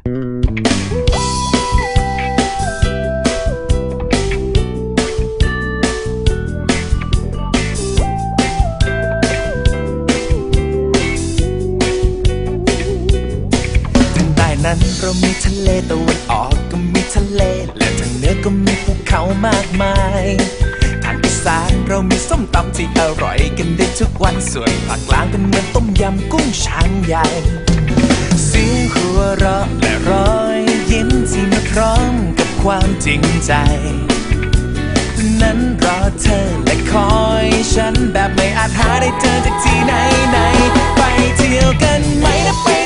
ทางใต้นั้นเรามีทะเลตะวันออกก็มีทะเล และทางเหนือก็มีภูเขามากมายทางอีสานเรามีส้มตำที่อร่อยกันได้ทุกวันส่วนภาคกลางเป็นเหมือนต้มยำกุ้งช้างใหญ่ สียงหัวเราะและรอยยิ้มที่มาพร้อมกับความจริงใจ นั้นรอเธอและคอยฉันแบบไม่อาจหาได้เจอจากที่ไหนไหน ไปเที่ยวกันไหมนะไป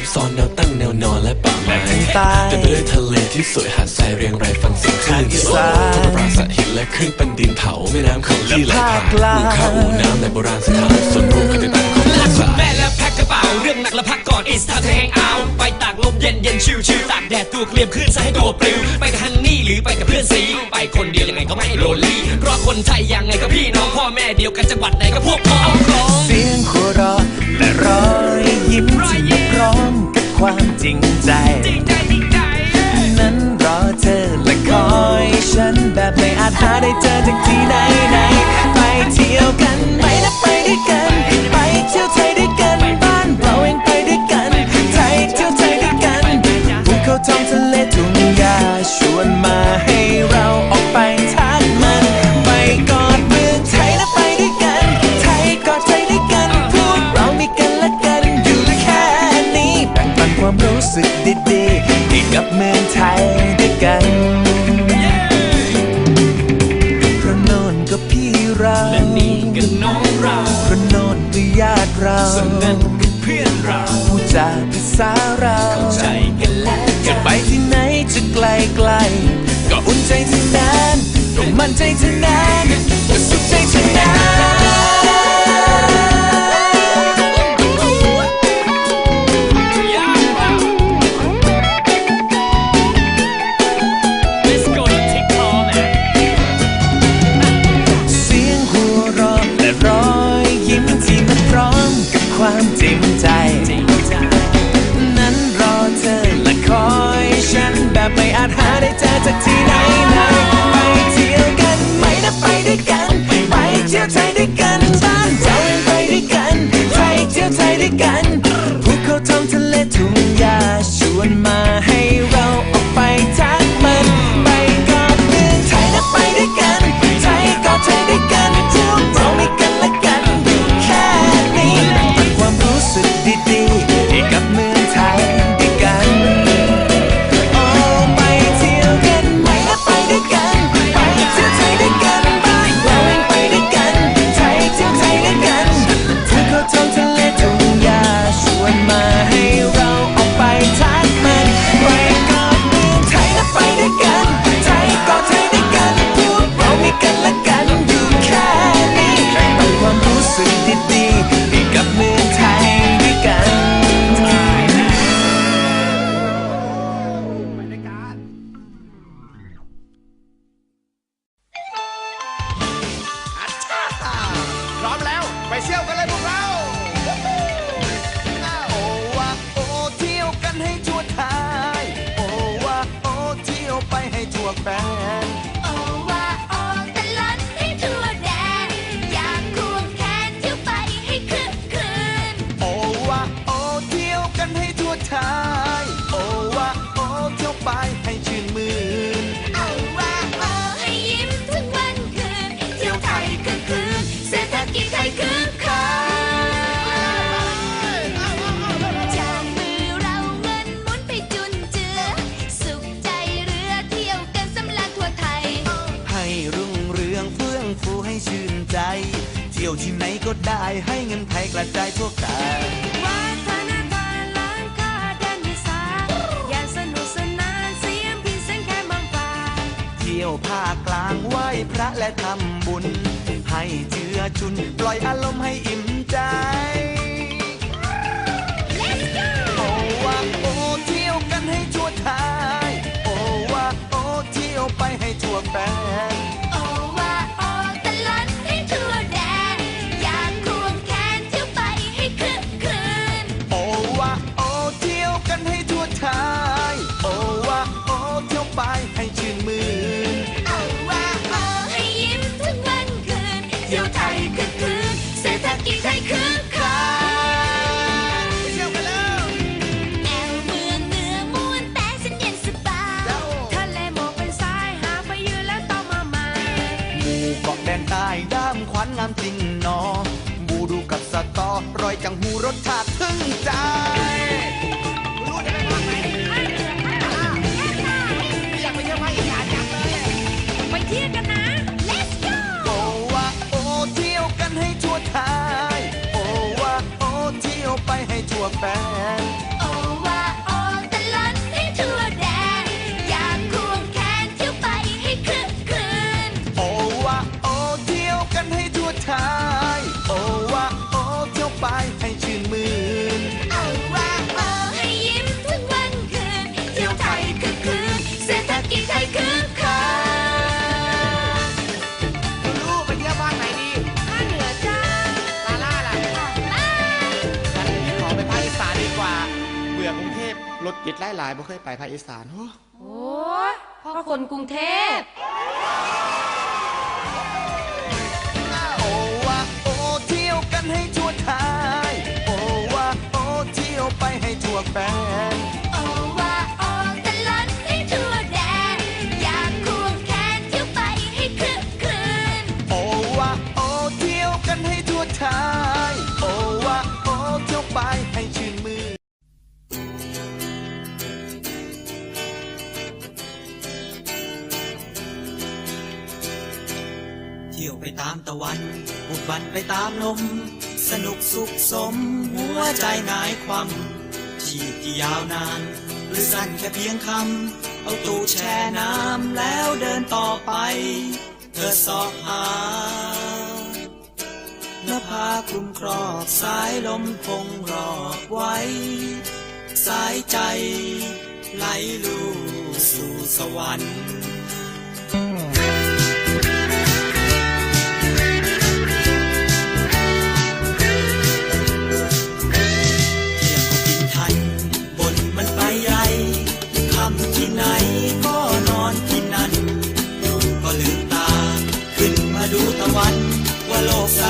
ซับซ้อนแนวตั้งแนวนอนและป่าไม้และทางใต้เต็มไปด้วยทะเลที่สวยหาดทรายเรียงรายฟังเสียงคลื่นทางอีสานทุ่งปราสาทหินและคลื่นเป็นดินเผาแม่น้ำของที่ไหลผ่านและภาคกลางภูเขาอู่น้ำในโบราณสถานส่วนรวมกันเป็นต่างของลาภาคุษาณแม่และแพ็คกระเป๋าเรื่องหนักและพักก่อน it's time to hang out ไปตากลม เย็นเย็นชิวชิวตากแดดตัวเคลียมขึ้นซะให้ตัวปลิวไปกับฮันนี่หรือไปกับเพื่อนสีไปคนเดียวยังไงก็ไม่โลลี่เพราะคนไทยยังไงก็พี่น้องพ่อแม่เดียวกันจังหวัดไหนก็พวกพ้องครองเสียงหัวเราะและรอยยิ้มที่มาพร้อมกับความจริงใจจริงใจจริงใจนั้นรอเธอและคอยฉันแบบไม่อาจหาได้เจอจากที่ไหนไหน เพื่อนเราผู้จาภาษาเราใจกันและกัจะนไปที่ไหนจะไกลไกลๆก็อุ่นใจที่นั้นก็มั่นใจที่นั้น ได้เจอจากที่ไหนไหนไปเที่ยวกันไหมนะไปด้วยกัน ไปเที่ยวไทยด้วยกันบ้านเราเองไปด้วยกันไทยเที่ยวไทยด้วยกัน ใให้เงินไทยกระจายทั่วกันวัฒนธรรมล้านค่าแดนอีสานอย่าสนุกสนานเสียงพินเสียงแค่บางไฟยวภาคกลางไหว้พระและทำบุญ ให้เจือจุนปล่อยอารมณ์ให้อิ่มใจโอ้ว่าโอ้เที่ยวกันให้ทั่วไทยโอ้ว่าโอเที่ยวไปให้ทั่วแปลามขวัญงามจริงหนอหมูดูกับสตอรอยจังหูรสชาติถึงใจไปเที่ยวกันน รุงเทพรถติดหลายๆบ่เคยไปภาคอีสานโอ้โอ้ยพ่อคนกรุงเทพ โอ้ว่าโอ้เที่ยวกันให้ ตามตะวันบุกบันไปตามลม สนุกสุขสม หัวใจหงายความชีพที่ยาวนาน หรือสั้นแค่เพียงคำ เอาตู้แช่น้ำแล้วเดินต่อไป เธอสอบหาเนื้อผ้าคลุมครอบสายลมคงรอบไว้ สายใจไหลลู่สู่สวรรค์ วันว่าโลกสา